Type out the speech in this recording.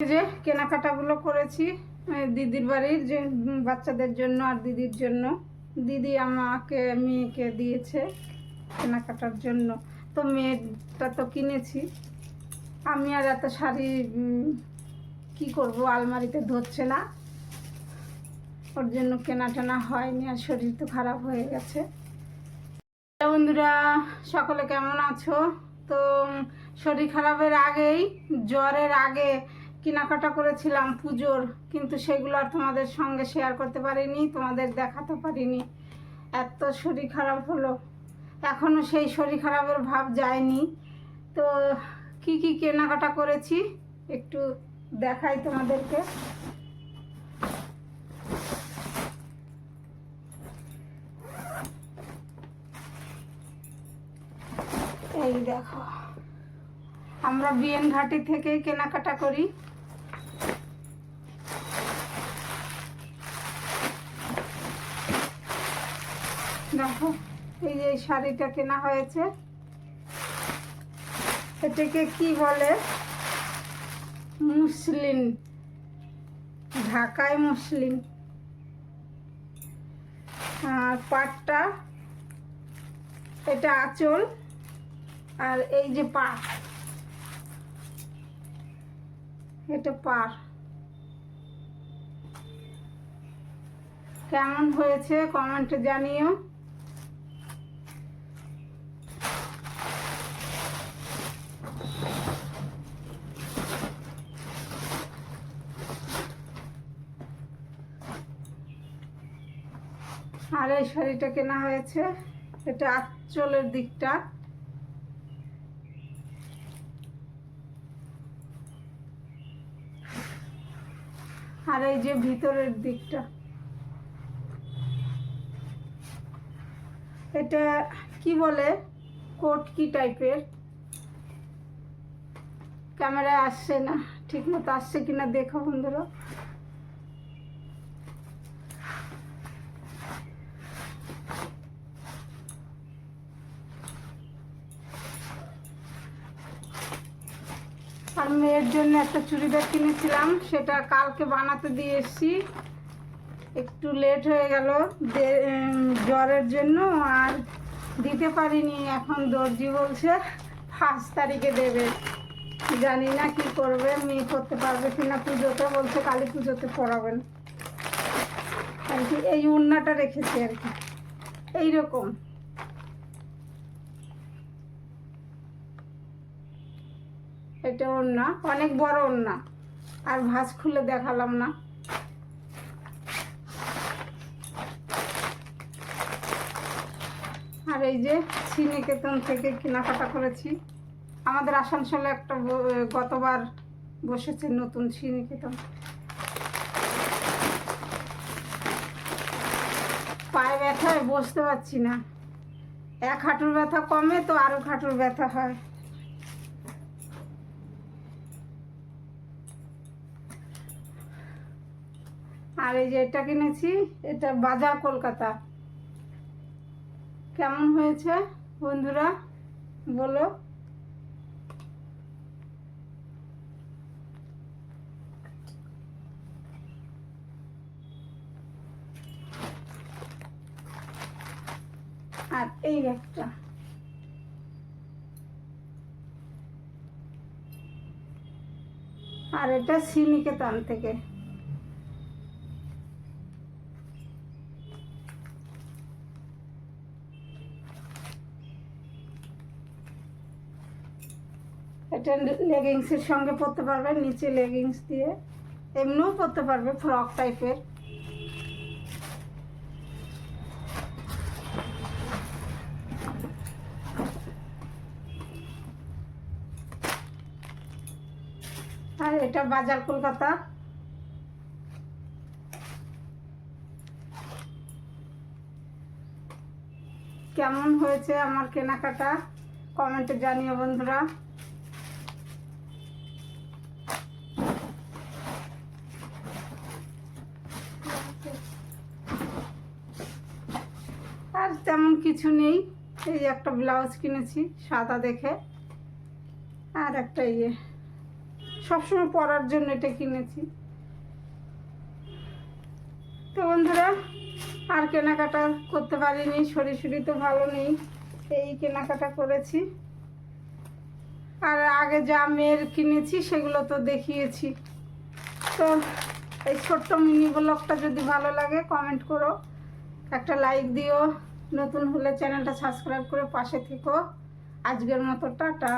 যে কেনাকাটাগুলো করেছি দিদির বাড়ির যে বাচ্চাদের জন্য আর দিদির জন্য। দিদি আমাকে, মেয়েকে দিয়েছে কেনাকাটার জন্য। তো মেয়েটা তো কিনেছি। আমি আর এত শাড়ি কি করব, আলমারিতে ধরছে না। ওর জন্য কেনা টেনা হয়নি আর শরীর তো খারাপ হয়ে গেছে। বন্ধুরা, সকলে কেমন আছো? তো শরীর খারাপের আগেই, জ্বরের আগে কেনাকাটা করেছিলাম পুজোর, কিন্তু সেগুলো আর তোমাদের সঙ্গে শেয়ার করতে পারিনি, তোমাদের দেখাতে পারিনি। এত শরীর খারাপ হলো। এখনও সেই শরীর খারাপের ভাব যায়নি। তো কি কি কেনাকাটা করেছি একটু দেখাই তোমাদেরকে। এই দেখো, আমরা বিএন ঘাটি থেকেই কেনাকাটা করি। দেখো, এই যে এই শাড়িটা কেনা হয়েছে। এটাকে কি বলে? মুসলিম, ঢাকায় মুসলিম। আর পাটটা, এটা আঁচল, আর এই যে পার এটা পার। কেমন হয়েছে? কমেন্টে জানিও। আর এই শাড়িটা কেনা হয়েছে। এটা আঁচলের দিকটা। আর এই যে ভিতরের দিকটা। এটা কি বলে? কোট কি টাইপের। ক্যামেরায় আসছে না ঠিক মতো আসছে কিনা দেখো বন্ধুরা। আর মেয়ের জন্য একটা চুড়িদার কিনেছিলাম, সেটা কালকে বানাতে দিয়ে এসেছি। একটু লেট হয়ে গেল জ্বরের জন্য আর দিতে পারিনি, এখন দর্জি বলছে পাঁচ তারিখে দেবে। জানি না কি করবে, মেয়ে করতে পারবে কিনা, পুজোতে বলছে কালী পুজোতে পড়াবেন। আর কি, এই উন্নাটা রেখেছি আর কি। এইরকম। এটা ওড়না অনেক বড় ওড়না আর ভাঁজ খুলে দেখালাম না। আর এই যে শ্রীনিকেতন থেকে কেনাকাটা করেছি। আমাদের আসানসোলে একটা গতবার বসেছে নতুন শ্রীনিকেতন পায়ে ব্যথায় বসতে পারছি না। এক হাঁটুর ব্যথা কমে তো আরও হাঁটুর ব্যথা হয়। আর এই যে এটা কিনেছি, এটা বাজার কলকাতা। কেমন হয়েছে বন্ধুরা, বলো? আর এই একটা। আর এটা শ্রীনিকেতন থেকে। এটা লেগিংসের সঙ্গে পরতে পারবে, নিচে লেগিংস দিয়ে। এমনিও পরতে পারবে ফ্রক টাইপের আর এটা বাজার কলকাতা। কেমন হয়েছে আমার কেনাকাটা? কমেন্টে জানিও বন্ধুরা আর তেমন কিছু নেই। এই একটা ব্লাউজ কিনেছি, সাদা দেখে। আর একটা ইয়ে। সবসময় পরার জন্য এটা কিনেছি। তো বন্ধুরা, আর কেনাকাটা করতে পারিনি, শরীর শরীর তো ভালো নেই, এই কেনাকাটা করেছি। আর আগে যা মেয়ের কিনেছি, সেগুলো তো দেখিয়েছি। তো এই ছোট্ট মিনি ব্লগটা যদি ভালো লাগে কমেন্ট করো। একটা লাইক দিও। নতুন হলে চ্যানেলটা সাবস্ক্রাইব করে পাশে থেকো। আজকের মতো টাটা।